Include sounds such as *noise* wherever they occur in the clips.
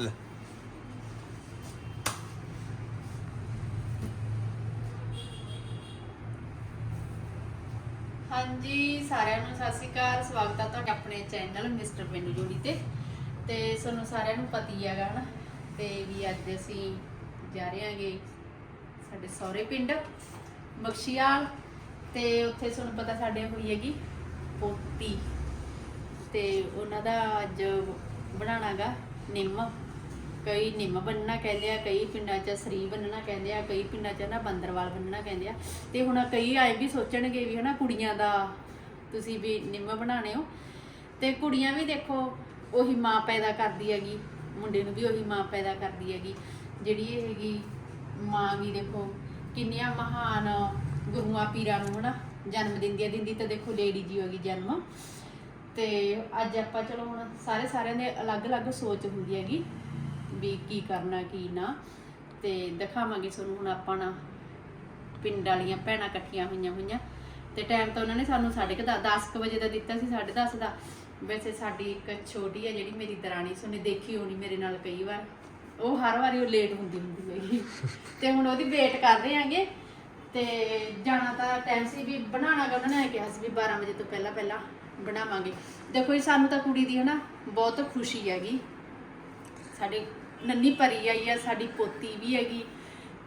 ਲੈ। ਹਾਂਜੀ, ਸਾਰਿਆਂ ਨੂੰ ਸਤਿ ਸ਼੍ਰੀ ਅਕਾਲ। ਸਵਾਗਤ ਹੈ ਤੁਹਾਡਾ ਆਪਣੇ ਚੈਨਲ ਮਿਸਟਰ ਪਿੰਡੂ ਜੋੜੀ ਤੇ। ਤੇ ਤੁਹਾਨੂੰ ਸਾਰਿਆਂ ਨੂੰ ਪਤੀ ਹੈਗਾ ਨਾ ਤੇ ਵੀ ਅੱਜ ਅਸੀਂ ਜਾ ਰਹੇ ਹਾਂਗੇ ਸਾਡੇ ਸਹੁਰੇ ਪਿੰਡ ਬਖਸ਼ੀਆਲ ਤੇ ਉੱਥੇ ਤੁਹਾਨੂੰ ਪਤਾ ਸਾਡੇ ਹੋਈ ਹੈਗੀ ਪੋਤੀ। ਤੇ ਉਹਨਾਂ ਦਾ ਅੱਜ ਬਣਾਣਾਗਾ ਨਿੰਮ। ਕਈ ਨਿੰਮ ਬੰਨਣਾ ਕਹਿੰਦੇ ਆ, ਕਈ ਪਿੰਡਾਂ 'ਚ ਸਰੀ ਬੰਨਣਾ ਕਹਿੰਦੇ ਆ, ਕਈ ਪਿੰਡਾਂ 'ਚ ਨਾ ਬੰਦਰਵਾਲ ਬੰਨਣਾ ਕਹਿੰਦੇ ਆ। ਤੇ ਹੁਣ ਕਈ ਆਏ ਵੀ ਸੋਚਣਗੇ ਵੀ ਹਨਾ ਕੁੜੀਆਂ ਦਾ ਤੁਸੀਂ ਵੀ ਨਿੰਮ ਬਣਾਣੇ ਹੋ। ਤੇ ਕੁੜੀਆਂ ਵੀ ਦੇਖੋ, ਉਹੀ ਮਾਂ ਪੈਦਾ ਕਰਦੀ ਹੈਗੀ, ਮੁੰਡੇ ਨੂੰ ਵੀ ਉਹੀ ਮਾਂ ਪੈਦਾ ਕਰਦੀ ਹੈਗੀ। ਜਿਹੜੀ ਇਹ ਹੈਗੀ ਮਾਂ ਵੀ ਦੇਖੋ, ਕਿੰਨੀਆਂ ਮਹਾਨ ਗੁਰੂਆਂ ਪੀਰਾਂ ਨੂੰ ਹਨਾ ਜਨਮ ਦਿੰਦੀ ਹੈ, ਦਿੰਦੀ ਤਾਂ ਦੇਖੋ ਲੇਡੀ ਜੀ ਹੋਗੀ ਜਨਮ। ਤੇ ਅੱਜ ਆਪਾਂ ਚਲੋ ਹੁਣ ਸਾਰੇ ਸਾਰਿਆਂ ਦੇ ਅਲੱਗ-ਅਲੱਗ ਸੋਚ ਹੁੰਦੀ ਹੈਗੀ। ਵੀ ਕੀ ਕਰਨਾ, ਕੀ ਨਾ। ਤੇ ਦਿਖਾਵਾਂਗੇ ਤੁਹਾਨੂੰ ਹੁਣ ਆਪਾਂ ਨਾ ਪਿੰਡ ਵਾਲੀਆਂ ਭੈਣਾਂ ਇਕੱਠੀਆਂ ਹੋਈਆਂ ਹੋਈਆਂ। ਤੇ ਟਾਈਮ ਤਾਂ ਉਹਨਾਂ ਨੇ ਸਾਨੂੰ 10:30 ਵਜੇ ਦਾ ਦਿੱਤਾ ਸੀ 10:30 ਦਾ। ਵੈਸੇ ਸਾਡੀ ਇੱਕ ਛੋਟੀ ਹੈ ਜਿਹੜੀ ਮੇਰੀ ਦਰਾਣੀ ਸੋਨੇ ਦੇਖੀ ਹੋਣੀ ਮੇਰੇ ਨਾਲ ਕਈ ਵਾਰ। ਉਹ ਹਰ ਵਾਰੀ ਉਹ ਲੇਟ ਹੁੰਦੀ ਹੁੰਦੀ ਹੈਗੀ। ਤੇ ਹੁਣ ਉਹਦੀ ਵੇਟ ਕਰ ਰਹੇ ਆਂਗੇ ਤੇ ਜਾਣਾ ਤਾਂ ਟਾਈਮ ਸੀ ਵੀ ਬਣਾਉਣਾ ਗਾ, ਉਹਨਾਂ ਨੇ ਕਿਹਾ ਸੀ ਵੀ 12 ਵਜੇ ਤੋਂ ਪਹਿਲਾਂ ਪਹਿਲਾਂ ਬਣਾਵਾਂਗੇ। ਦੇਖੋ ਜੀ, ਸਾਨੂੰ ਤਾਂ ਕੁੜੀ ਦੀ ਹਨਾ ਬਹੁਤ ਖੁਸ਼ੀ ਹੈਗੀ। ਸਾਡੇ ਨੰਨੀ ਭਰੀ ਆਈ ਆ, ਸਾਡੀ ਪੋਤੀ ਵੀ ਹੈਗੀ।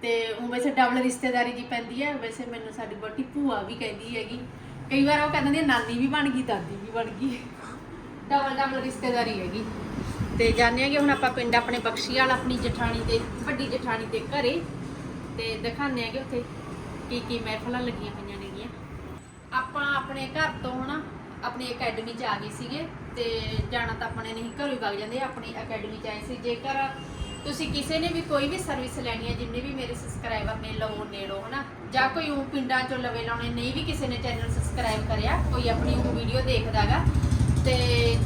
ਤੇ ਉਹ ਵੈਸੇ ਡਬਲ ਰਿਸ਼ਤੇਦਾਰੀ ਜੀ ਪੈਂਦੀ ਹੈ ਵੈਸੇ ਮੈਨੂੰ ਸਾਡੀ ਬੋਟੀ ਭੂਆ ਵੀ ਕਹਿੰਦੀ ਹੈਗੀ। ਕਈ ਵਾਰ ਉਹ ਕਹਿੰਦੇ ਨੇ ਨਾਨੀ ਵੀ ਬਣ ਗਈ, ਦਾਦੀ ਵੀ ਬਣ ਗਈ। ਡਬਲ ਡਬਲ ਰਿਸ਼ਤੇਦਾਰੀ ਹੈਗੀ। ਤੇ ਜਾਣਿਆ ਕਿ ਹੁਣ ਆਪਾਂ ਪਿੰਡ ਆਪਣੇ ਬਖਸ਼ੀ ਵਾਲਾ ਆਪਣੀ ਜਠਾਣੀ ਦੇ, ਵੱਡੀ ਜਠਾਣੀ ਦੇ ਘਰੇ। ਤੇ ਦਿਖਾਉਂਦੇ ਕਿ ਉੱਥੇ ਕੀ ਕੀ ਮਹਿਫਲਾਂ ਲੱਗੀਆਂ ਹੋਈਆਂ ਨੇਗੀਆਂ। ਆਪਾਂ ਆਪਣੇ ਘਰ ਤੋਂ ਹਨਾ ਆਪਣੀ ਅਕੈਡਮੀ 'ਚ ਆ ਗਏ ਸੀਗੇ। ਤੇ ਜਾਣਾ ਤਾਂ ਆਪਣੇ ਨਹੀਂ ਘਰੋਂ ਹੀ ਵਗ ਜਾਂਦੇ ਆ, ਆਪਣੀ ਅਕੈਡਮੀ 'ਚ ਆਏ ਸੀ। ਜੇਕਰ ਤੁਸੀਂ ਕਿਸੇ ਨੇ ਵੀ ਕੋਈ ਵੀ ਸਰਵਿਸ ਲੈਣੀ ਹੈ ਜਿੰਨੇ ਵੀ ਮੇਰੇ ਸਬਸਕ੍ਰਾਈਬਰ ਨੇ ਲਵੋ ਨੇੜੋ ਹਨਾ ਜਾਂ ਕੋਈ ਉਹ ਪਿੰਡਾਂ 'ਚੋਂ ਲਵੇ ਲਾਉਣੇ ਨਹੀਂ ਵੀ ਕਿਸੇ ਨੇ ਚੈਨਲ ਸਬਸਕ੍ਰਾਈਬ ਕਰਿਆ ਕੋਈ ਆਪਣੀ ਉਹ ਵੀਡੀਓ ਦੇਖਦਾਗਾ ਤੇ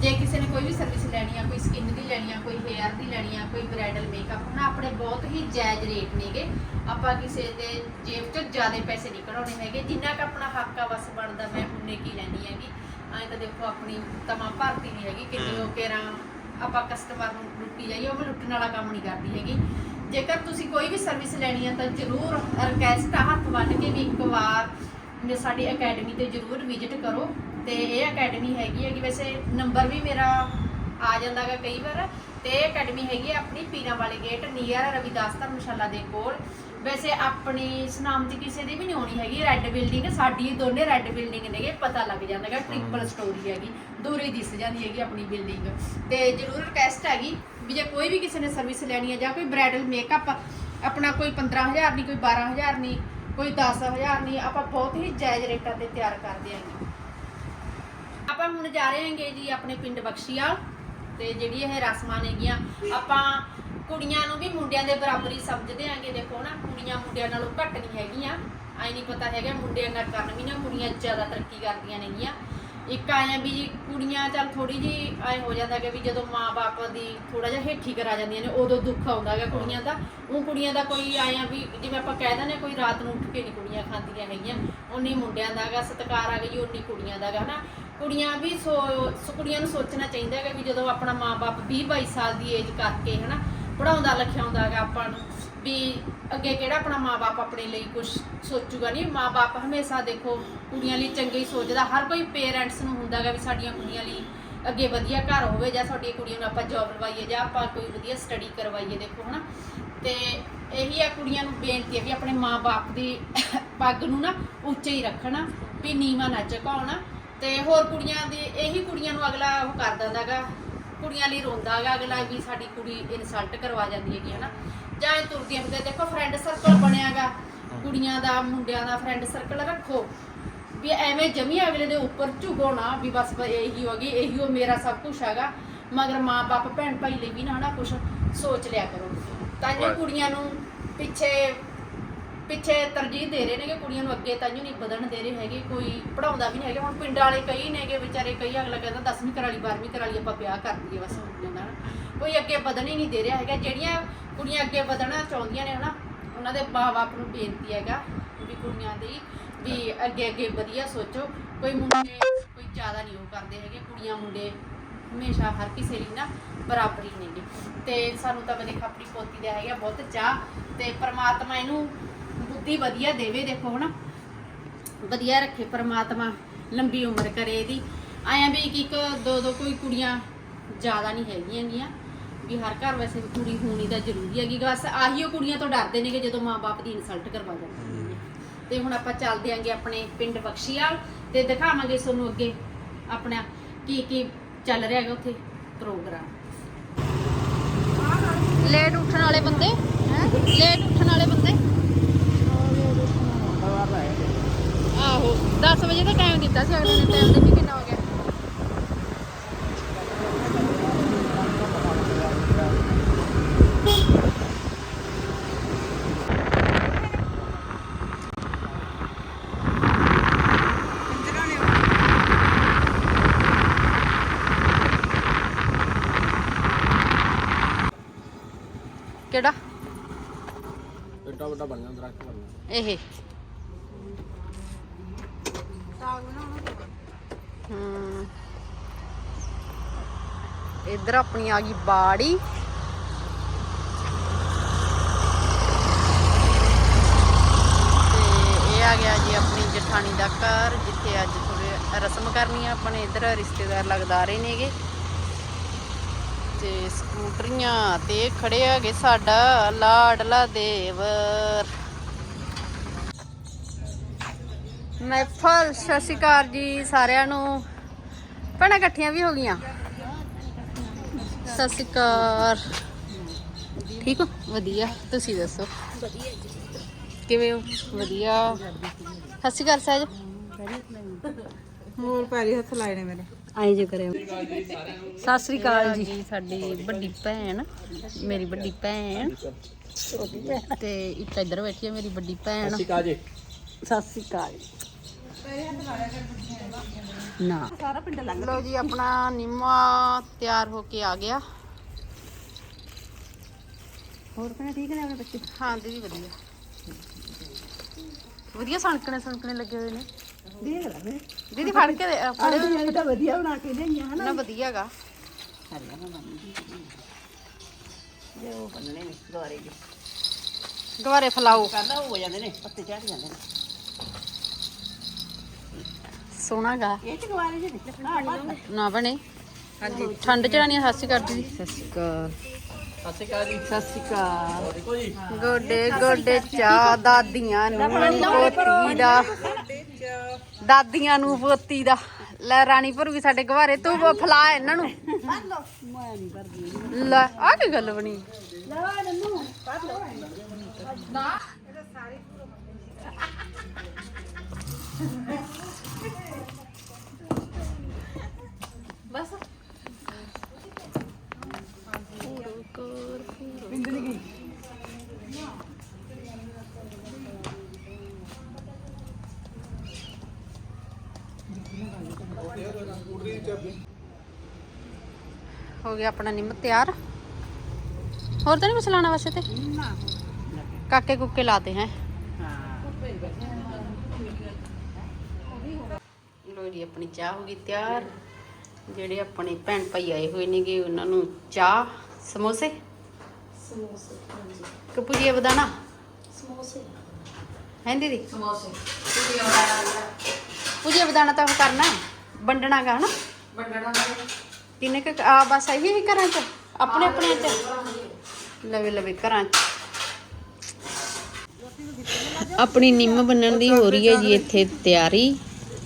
ਜੇ ਕਿਸੇ ਨੇ ਕੋਈ ਵੀ ਸਰਵਿਸ ਲੈਣੀ ਆ ਕੋਈ ਸਕਿਨ ਦੀ ਲੈਣੀ ਆ ਕੋਈ ਹੇਅਰ ਦੀ ਲੈਣੀ ਆ ਕੋਈ ਬ੍ਰਾਈਡਲ ਮੇਕਅਪ ਹਨਾ ਆਪਣੇ ਬਹੁਤ ਹੀ ਜਾਇਜ਼ ਰੇਟ ਨੇਗੇ। ਆਪਾਂ ਕਿਸੇ ਦੇ ਜੇਬ 'ਚੋਂ ਜ਼ਿਆਦਾ ਪੈਸੇ ਨਹੀਂ ਕਢਾਉਣੇ ਹੈਗੇ ਜਿੰਨਾ ਕ ਆਪਣਾ ਹੱਕ ਆ ਬਸ ਬਣਦਾ ਮੈਂ ਉਨੇ ਕੀ ਲੈਣੀ ਹੈਗੀ। ਐਂ ਤਾਂ ਦੇਖੋ ਆਪਣੀ ਤਮਾ ਭਰਤੀ ਨਹੀਂ ਹੈਗੀ ਕਿਤੇ ਉਹ ਕੇਰਾਂ ਆਪਾਂ ਕਸਟਮਰ ਨੂੰ ਲੁੱਟੀ ਜਾਈਏ ਉਹ ਲੁੱਟਣ ਵਾਲਾ ਕੰਮ ਨਹੀਂ ਕਰਦੀ ਹੈਗੀ। ਜੇਕਰ ਤੁਸੀਂ ਕੋਈ ਵੀ ਸਰਵਿਸ ਲੈਣੀ ਹੈ ਤਾਂ ਜ਼ਰੂਰ ਰਿਕਵੈਸਟ ਆ ਹੱਥ ਬੰਨ੍ਹ ਕੇ ਵੀ ਇੱਕ ਵਾਰ ਸਾਡੀ ਅਕੈਡਮੀ ਤੇ ਜ਼ਰੂਰ ਵਿਜ਼ਿਟ ਕਰੋ। ਤੇ ਇਹ ਅਕੈਡਮੀ ਹੈਗੀ ਹੈਗੀ ਵੈਸੇ ਨੰਬਰ ਵੀ ਮੇਰਾ ਆ ਜਾਂਦਾਗਾ ਕਈ ਵਾਰ। ਤੇ ਇਹ ਅਕੈਡਮੀ ਹੈਗੀ ਹੈ ਆਪਣੀ ਪੀਰਾਂ ਵਾਲੇ ਗੇਟ ਨੀਅਰ ਰਵਿਦਾਸ ਧਰਮਸ਼ਾਲਾ ਦੇ ਕੋਲ। ਵੈਸੇ ਆਪਣੀ ਸੁਨਾਮ ਚ ਕਿਸੇ ਦੀ ਵੀ ਨਹੀਂ ਹੋਣੀ ਹੈਗੀ ਰੈੱਡ ਬਿਲਡਿੰਗ ਸਾਡੀ ਦੋਨੇ ਰੈੱਡ ਬਿਲਡਿੰਗ ਨੇਗੇ ਪਤਾ ਲੱਗ ਜਾਂਦਾਗਾ ਟ੍ਰਿਪਲ ਸਟੋਰੀ ਹੈਗੀ ਦੂਰੇ ਦਿਸ ਜਾਂਦੀ ਹੈਗੀ ਆਪਣੀ ਬਿਲਡਿੰਗ ਤੇ ਜ਼ਰੂਰ ਰਿਕਵੈਸਟ ਹੈਗੀ ਵੀ ਜੇ ਕੋਈ ਵੀ ਕਿਸੇ ਨੇ ਸਰਵਿਸ ਲੈਣੀ ਹੈ ਜਾਂ ਕੋਈ ਬ੍ਰਾਈਡਲ ਮੇਕਅਪ ਆਪਣਾ ਕੋਈ 15000 ਨਹੀਂ ਕੋਈ 12000 ਨਹੀਂ ਕੋਈ 10000 ਨਹੀਂ ਆਪਾਂ ਬਹੁਤ ਹੀ ਜਾਇਜ਼ ਰੇਟਾਂ ਤੇ ਤਿਆਰ ਕਰਦੇ ਆਂਗੇ ਆਪਾਂ ਹੁਣ ਜਾ ਰਹੇ ਹਾਂਗੇ ਜੀ ਆਪਣੇ ਪਿੰਡ ਬਖਸ਼ੀਵਾਲ ਤੇ ਜਿਹੜੀ ਇਹ ਰਸਮਾਂ ਨੇਗੀਆਂ ਆਪਾਂ ਕੁੜੀਆਂ ਨੂੰ ਵੀ ਮੁੰਡਿਆਂ ਦੇ ਬਰਾਬਰ ਹੀ ਸਮਝਦੇ ਆਂਗੇ। ਦੇਖੋ ਨਾ ਕੁੜੀਆਂ ਮੁੰਡਿਆਂ ਨਾਲੋਂ ਘੱਟ ਨਹੀਂ ਹੈਗੀਆਂ। ਆਈ ਨਹੀਂ ਪਤਾ ਹੈਗਾ ਮੁੰਡਿਆਂ ਨਾਲ ਕਰਨ ਵੀ ਨਾ ਕੁੜੀਆਂ ਜ਼ਿਆਦਾ ਤਰੱਕੀ ਕਰਦੀਆਂ ਨੇਗੀਆਂ। ਇੱਕ ਆਇਆ ਵੀ ਜੀ ਕੁੜੀਆਂ ਚੱਲ ਥੋੜੀ ਜੀ ਐ ਹੋ ਜਾਂਦਾ ਕਿ ਵੀ ਜਦੋਂ ਮਾਪੇ ਦੀ ਥੋੜਾ ਜਿਹਾ ਹੇਠੀ ਕਰਾ ਜਾਂਦੀਆਂ ਨੇ ਉਦੋਂ ਦੁੱਖ ਆਉਂਦਾ ਹੈਗਾ ਕੁੜੀਆਂ ਦਾ। ਉਹ ਕੁੜੀਆਂ ਦਾ ਕੋਈ ਆਇਆ ਵੀ ਜਿਵੇਂ ਆਪਾਂ ਕਹਿ ਦਿੰਦੇ ਹਾਂ, ਕੋਈ ਰਾਤ ਨੂੰ ਉੱਠ ਕੇ ਨਹੀਂ ਕੁੜੀਆਂ ਖਾਂਦੀਆਂ ਹੈਗੀਆਂ। ਉਨੀ ਮੁੰਡਿਆਂ ਦਾ ਹੈਗਾ ਸਤਿਕਾਰ ਆ ਗਈ ਉਨੀ ਕੁੜੀਆਂ ਦਾ ਹੈਗਾ ਹਨਾ। ਕੁੜੀਆਂ ਵੀ ਸੋ ਸੋ ਕੁੜੀਆਂ ਨੂੰ ਸੋਚਣਾ ਚਾਹੀਦਾ ਹੈਗਾ ਵੀ ਜਦੋਂ ਆਪਣਾ ਮਾਪੇ 20 22 ਸਾਲ ਦੀ ਏਜ ਕਰਕੇ ਹਨਾ ਪੜਾਉਂਦਾ ਲਿਖਾਉਂਦਾ ਹੈਗਾ ਆਪਾਂ ਨੂੰ ਵੀ ਅੱਗੇ ਕਿਹੜਾ ਆਪਣਾ ਮਾਪੇ ਆਪਣੇ ਲਈ ਕੁਝ ਸੋਚੂਗਾ ਨਹੀਂ ਮਾਪੇ ਹਮੇਸ਼ਾ ਦੇਖੋ ਕੁੜੀਆਂ ਲਈ ਚੰਗੇ ਹੀ ਸੋਚਦਾ। ਹਰ ਕੋਈ ਪੇਰੈਂਟਸ ਨੂੰ ਹੁੰਦਾ ਹੈਗਾ ਵੀ ਸਾਡੀਆਂ ਕੁੜੀਆਂ ਲਈ ਅੱਗੇ ਵਧੀਆ ਘਰ ਹੋਵੇ ਜਾਂ ਸਾਡੀਆਂ ਕੁੜੀਆਂ ਨੂੰ ਆਪਾਂ ਜੌਬ ਲਵਾਈਏ ਜਾਂ ਆਪਾਂ ਕੋਈ ਵਧੀਆ ਸਟੱਡੀ ਕਰਵਾਈਏ, ਦੇਖੋ ਹਨਾ। ਤੇ ਇਹੀ ਆ ਕੁੜੀਆਂ ਨੂੰ ਬੇਨਤੀ ਹੈ ਵੀ ਆਪਣੇ ਮਾਪੇ ਦੀ ਪੱਗ ਨੂੰ ਨਾ ਉੱਚੇ ਹੀ ਰੱਖਣਾ, ਵੀ ਨੀਵਾਂ ਨਾ ਝੁਕਾਉਣਾ। ਤੇ ਹੋਰ ਕੁੜੀਆਂ ਦੀ, ਇਹੀ ਕੁੜੀਆਂ ਨੂੰ ਅਗਲਾ ਉਹ ਕਰ ਦਿੰਦਾ ਗਾ ਕੁੜੀਆਂ ਲਈ ਰੋਂਦਾ ਹੈਗਾ ਅਗਲਾ ਵੀ ਸਾਡੀ ਕੁੜੀ ਇਨਸਲਟ ਕਰਵਾ ਜਾਂਦੀ ਹੈਗੀ ਹਨਾ? ਜਾਂ ਇਹ ਤੁਰਦੀਆਂ ਫਿਰਦੇ ਦੇਖੋ ਫਰੈਂਡ ਸਰਕਲ ਬਣਿਆਗਾ ਕੁੜੀਆਂ ਦਾ ਮੁੰਡਿਆਂ ਦਾ ਫਰੈਂਡ ਸਰਕਲ ਰੱਖੋ। ਵੀ ਐਵੇਂ ਜਮੀ ਅਗਲੇ ਦੇ ਉੱਪਰ ਝੁਗੋਣਾ ਵੀ ਬਸ ਇਹੀ ਹੋ ਗਈ ਇਹੀ ਉਹ ਮੇਰਾ ਸਭ ਕੁਝ ਹੈਗਾ। ਮਗਰ ਮਾਂ-ਬਾਪ ਭੈਣ ਭਾਈ ਲਈ ਵੀ ਨਾ ਨਾ ਕੁਝ ਸੋਚ ਲਿਆ ਕਰੋ। ਤਾਂ ਜੋ ਕੁੜੀਆਂ ਨੂੰ ਪਿੱਛੇ ਪਿੱਛੇ ਤਰਜੀਹ ਦੇ ਰਹੇ ਨੇਗੇ, ਕੁੜੀਆਂ ਨੂੰ ਅੱਗੇ ਤਾਂ ਨਹੀਂ ਵਧਣ ਦੇ ਰਹੇ ਹੈਗੇ, ਕੋਈ ਪੜਾਉਂਦਾ ਵੀ ਨਹੀਂ ਹੈਗਾ। ਹੁਣ ਪਿੰਡਾਂ ਵਾਲੇ ਕਈ ਨੇਗੇ ਵਿਚਾਰੇ, ਕਈ ਅਗਲਾ ਕਹਿੰਦਾ 10ਵੀਂ ਕਰਾ ਲਈ 12ਵੀਂ ਕਰਾ ਲਈ ਆਪਾਂ ਵਿਆਹ ਕਰ ਦਈਏ ਬਸ ਹੋ ਜਾਂਦਾ ਨਾ ਕੋਈ ਅੱਗੇ ਵਧਣ ਹੀ ਨਹੀਂ ਦੇ ਰਿਹਾ ਹੈਗਾ। ਜਿਹੜੀਆਂ ਕੁੜੀਆਂ ਅੱਗੇ ਵਧਣਾ ਚਾਹੁੰਦੀਆਂ ਨੇ ਹਨਾ, ਉਹਨਾਂ ਦੇ ਮਾਂ-ਬਾਪ ਨੂੰ ਬੇਨਤੀ ਹੈਗਾ ਵੀ ਕੁੜੀਆਂ ਦੀ ਵੀ ਅੱਗੇ ਅੱਗੇ ਵਧੀਆ ਸੋਚੋ। ਕੋਈ ਮੁੰਡੇ ਕੋਈ ਜ਼ਿਆਦਾ ਨਹੀਂ ਉਹ ਕਰਦੇ ਹੈਗੇ। ਕੁੜੀਆਂ, ਮੁੰਡੇ ਹਮੇਸ਼ਾ ਹਰ ਕਿਸੇ ਲਈ ਨਾ ਬਰਾਬਰੀ ਨੇਗੇ। ਤੇ ਸਾਨੂੰ ਤਾਂ ਦੇਖ ਆਪਣੀ ਪੋਤੀ ਦਾ ਹੈਗਾ ਬਹੁਤ ਚਾਹ ਤੇ ਪ੍ਰਮਾਤਮਾ ਇਹਨੂੰ ਬੁੱਧੀ ਵਧੀਆ ਦੇਵੇ ਦੇਖੋ ਹਨਾ। ਵਧੀਆ ਰੱਖੇ ਪ੍ਰਮਾਤਮਾ ਲੰਬੀ ਉਮਰ ਕਰੇ ਇਹਦੀ। ਆਇਆ ਵੀ ਇੱਕ ਇੱਕ ਦੋ ਦੋ ਕੋਈ ਕੁੜੀਆਂ ਜ਼ਿਆਦਾ ਨਹੀਂ ਹੈਗੀਆਂ ਗੀਆਂ। ਵੀ ਹਰ ਘਰ ਵੈਸੇ ਕੁੜੀ ਹੋਣੀ ਤਾਂ ਜ਼ਰੂਰੀ ਹੈਗੀ। ਬਸ ਆਹੀ ਉਹ ਕੁੜੀਆਂ ਤੋਂ ਡਰਦੇ ਨੇਗੇ ਜਦੋਂ ਮਾਪੇ ਦੀ ਇਨਸਲਟ ਕਰਵਾ ਜਾਂਦੇ ਨੇ। ਤੇ ਹੁਣ ਆਪਾਂ ਚੱਲਦੇ ਆਂਗੇ ਆਪਣੇ ਪਿੰਡ ਬਖਸ਼ੀਵਾਲ ਤੇ ਦਿਖਾਵਾਂਗੇ ਤੁਹਾਨੂੰ ਅੱਗੇ ਆਪਣਾ ਕੀ ਕੀ ਚੱਲ ਰਿਹਾ ਹੈਗਾ ਉੱਥੇ ਪ੍ਰੋਗਰਾਮ। ਲੇਟ ਉੱਠਣ ਵਾਲੇ ਬੰਦੇ? ਲੇਟ ਉੱਠਣ ਵਾਲੇ ਬੰਦੇ ਆਹੋ 10 ਵਜੇ ਸੀ ਅਗਲੇ ਟਾਈਮ ਦੇਖੀ ਕਿੰਨਾ ਹੋ ਗਿਆ? ਕਿਹੜਾ? ਏਡਾ ਵੱਡਾ ਬਣ ਜਾਂਦਾ ਦਰਖਤ ਬਣ ਇਹ। ਇੱਧਰ ਆਪਣੀ ਆ ਗਈ ਬਾੜੀ। ਤੇ ਇਹ ਆ ਗਿਆ ਜੀ ਆਪਣੀ ਜਠਾਣੀ ਦਾ ਘਰ, ਜਿੱਥੇ ਅੱਜ ਥੋੜੇ ਰਸਮ ਕਰਨੀ ਆ। ਆਪਣੇ ਇੱਧਰ ਰਿਸ਼ਤੇਦਾਰ ਲੱਗਦਾ ਰਹੇ ਨੇਗੇ। ਤੇ ਸਕੂਟਰੀਆਂ ਤੇ ਇਹ ਖੜੇ ਹੈਗੇ ਸਾਡਾ ਲਾਡਲਾ ਦੇਵਰ। ਮਹਿਫਲ ਸਤਿ ਸ਼੍ਰੀ ਅਕਾਲ ਜੀ ਸਾਰਿਆਂ ਨੂੰ। ਭੈਣਾਂ ਇਕੱਠੀਆਂ ਵੀ ਹੋ ਗਈਆਂ? ਸਤਿ ਸ਼੍ਰੀ ਅਕਾਲ। ਠੀਕ ਹੋ? ਵਧੀਆ। ਤੁਸੀਂ ਦੱਸੋ? ਵਧੀਆ ਜੀ ਕਿਵੇਂ ਹੋ? ਵਧੀਆ। ਸਤਿ ਸ਼੍ਰੀ ਅਕਾਲ ਸਹਿਜ ਹੋਰ ਪੈਰੀ ਹੱਥ ਲਾਏ ਨੇ ਮੇਰੇ। ਆਏ ਜੋ ਕਰਿਓ। ਸਤਿ ਸ੍ਰੀ ਅਕਾਲ ਜੀ। ਸਾਡੀ ਵੱਡੀ ਭੈਣ ਮੇਰੀ ਵੱਡੀ ਭੈਣ। ਤੇ ਇੱਕ ਇੱਧਰ ਬੈਠੀ ਹੈ ਮੇਰੀ ਵੱਡੀ ਭੈਣ। ਠੀਕ ਆ ਜੀ। ਸਤਿ ਸ੍ਰੀ ਅਕਾਲ। ਨਾ। ਸਾਰਾ ਪਿੰਡ ਲੰਘ ਲੋ ਜੀ ਆਪਣਾ ਨਿੰਮਾ ਤਿਆਰ ਹੋ ਕੇ ਆ ਗਿਆ। ਹੋਰ ਭੈਣ ਠੀਕ ਨੇ ਆਪਣੇ ਬੱਚੇ? ਹਾਂ ਦੀਦੀ ਵਧੀਆ। ਵਧੀਆ ਸਣਕਣੇ ਸਣਕਣੇ ਲੱਗੇ ਹੋਏ ਨੇ। ਦੇਖ ਲੈ ਵੇ। ਦੀਦੀ ਫੜ ਕੇ ਦੇ- ਅਹ ਫੜਿਓ ਆਹ ਤਾਂ ਵਧੀਆ ਬਣਾ ਕੇ ਦੇਈਆਂ ਹਨਾ? ਨਾ ਵਧੀਆਗਾ। ਹਰੀਆਂ ਨਾ ਬੰਨੀ ਜੇ ਉਹ ਬੰਨਣੇ ਨੇ ਦੁਆਰੇ ਜੀ। ਗਵਾਰੇ ਫਲਾਓ। ਕਹਿੰਦਾ ਹੋ ਜਾਂਦੇ ਨੇ ਪੱਤੇ ਚੜ ਜਾਂਦੇ ਨੇ। ਸੋਹਣਾਗਾ। ਇਹ ਚ ਗਵਾਰੇ ਜੀ ਨਾ ਬਣੇ। ਹਾਂਜੀ ਠੰਡ ਚੜਾਣੀ ਅਕਾਲ ਜੀ। ਸਤਿ ਸ਼੍ਰੀ ਅਕਾਲ। ਸਤਿ ਸ਼੍ਰੀ ਅਕਾਲ ਜੀ। ਸਤਿ ਸ਼੍ਰੀ ਅਕਾਲ। ਦੇਖੋ ਜੀ। ਗੋਡੇ ਗੋਡੇ ਚਾ ਦਾਦੀਆਂ ਨੂੰ ਪੋਤੀ ਦਾ। ਦਾਦੀਆਂ ਨੂੰ ਪੋਤੀ ਦਾ। ਲੈ ਰਾਣੀਪੁਰ ਵੀ ਸਾਡੇ ਗਵਾਰੇ ਤੂੰ ਫਲਾ ਇਹਨਾਂ ਨੂੰ। ਕਰਦੀ ਲੈ ਆ ਕੀ ਗੱਲ ਬਣੀ? ਲੈ ਨੰਨੂ ਪਾ ਲੋ ਬਸ ਬਿੰਦਨੀ ਹੋ ਗਿਆ ਆਪਣਾ ਨਿੰਮ ਤਿਆਰ। ਹੋਰ ਤਾਂ ਨਹੀਂ ਕੁਛ ਲਾਣਾ ਵੈਸੇ ਤੇ? ਕਾਕੇ ਕੁੱਕੇ ਲਾਤੇ ਹੈ। ਲੋ ਜੀ, ਆਪਣੀ ਚਾਹ ਹੋ ਗਈ ਤਿਆਰ। ਜਿਹੜੇ ਆਪਣੇ ਭੈਣ ਭਾਈ ਆਏ ਹੋਏ ਨੇਗੇ, ਉਹਨਾਂ ਨੂੰ ਚਾਹ, ਸਮੋਸੇ। ਸਮੋਸੇ ਹਾਂਜੀ। ਕਪੂਰੀਆ ਬਦਾਨਾ? ਸਮੋਸੇ। ਹੈ ਦੀਦੀ? ਸਮੋਸੇ। ਪੂਜੀਆ ਬਦਾਨਾ ਤਾਂ ਉਹ ਕਰਨਾ ਹੈ, ਵੰਡਣਾ ਗਾ ਹਨਾ ਬੰਡਣਾ ਕਿੰਨੇ ਕ ਆ ਬਸ ਇਹੀ ਹੀ ਘਰਾਂ ਚ? ਆਪਣੇ ਆਪਣੇ ਚ? ਲਵੇ ਲਵੇ ਘਰਾਂ ਚ। ਆਪਣੀ ਨਿੰਮ ਬੰਨਣ ਦੀ ਹੋ ਰਹੀ ਹੈ ਜੀ ਇੱਥੇ ਤਿਆਰੀ।